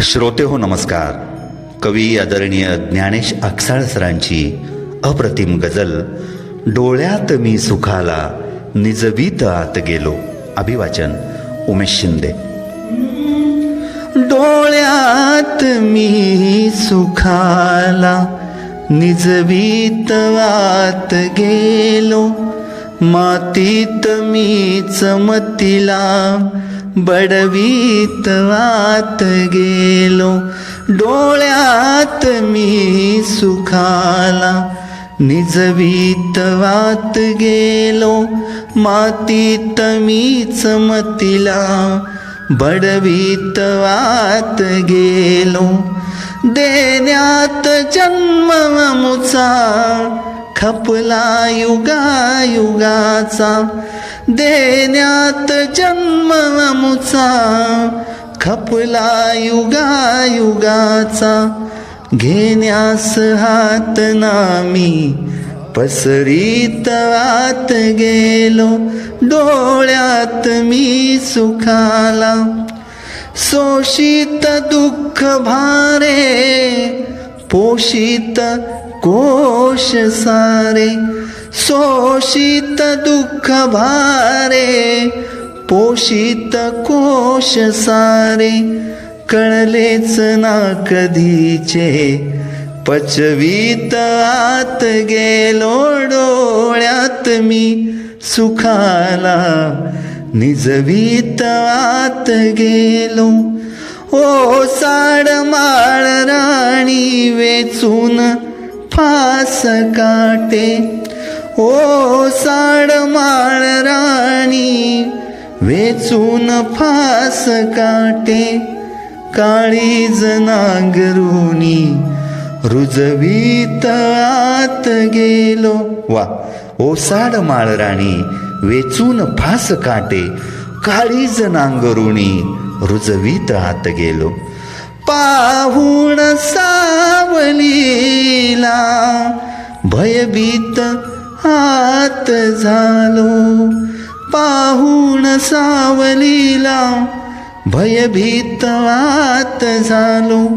श्रोते हो नमस्कार. कवी आदरणीय ज्ञानेश अक्षाळ सरांची अप्रतिम गजल डोळ्यात मी सुखाला निजवीत आत गेलो. अभिवाचन उमेश शिंदे. डोळ्यात मी सुखाला निजवीत आत गेलो. मातीत मी चमतीला बडवीत वात गेलो डोळ्यात मी सुखाला निजवीत वात गेलो मातीत मी चमतीला बडवीत वात गेलो देण्यात जन्म मुचा खपला युगा युगाचा देण्यात जन्म मुचा खपला युगा युगाचा घेण्यास हात नामी पसरीत आत गेलो डोळ्यात मी सुखाला. शोषित दुःख भारे पोषित कोश सारे. शोषित दुःख भारे पोषित कोश सारे कळलेच ना कधीचे. पचवीत आत गेलो डोळ्यात मी सुखाला निजवीत आत गेलो. ओ साड माळ राणी वेचून फास काटे ओ साड माळ राणी वेचून फास काटे काळीज नांगरुणी रुजवीत आत गेलो. वा ओसाड माळ राणी वेचून फास काटे काळीज नांगरुणी रुजवीत आत गेलो. पाहुण सावलीला भयभीत आत झालो. पाहून सावलीला भयभीत आत झालो.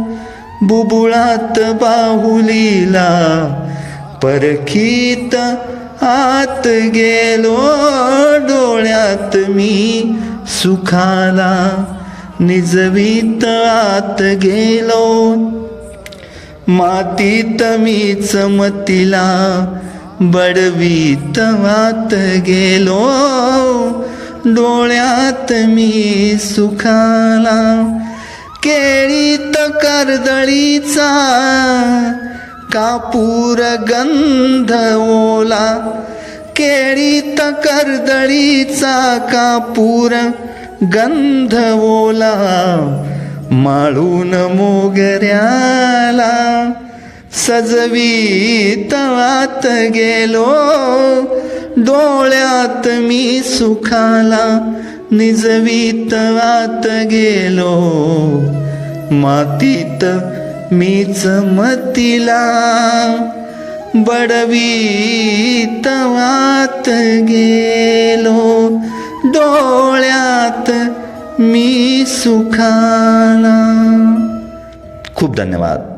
बुबुळात बाहुलीला परखीत आत गेलो. डोळ्यात मी सुखाला निजवीत आत गेलो. मातीत मी चमतीला बडवीत तवात गेलो. डोळ्यात मी सुखाला. केळीत कर्दळीचा कापूर गंध ओला. केळीत कर्दळीचा कापूर गंध ओला. माळून मोगऱ्याला सजवी तवात गेलो. डोळ्यात मी सुखाला निजवी तवात गेलो. मातीत मी चमतीला. बडवी तवात गेलो. डोळ्यात मी सुखाला. खूप धन्यवाद.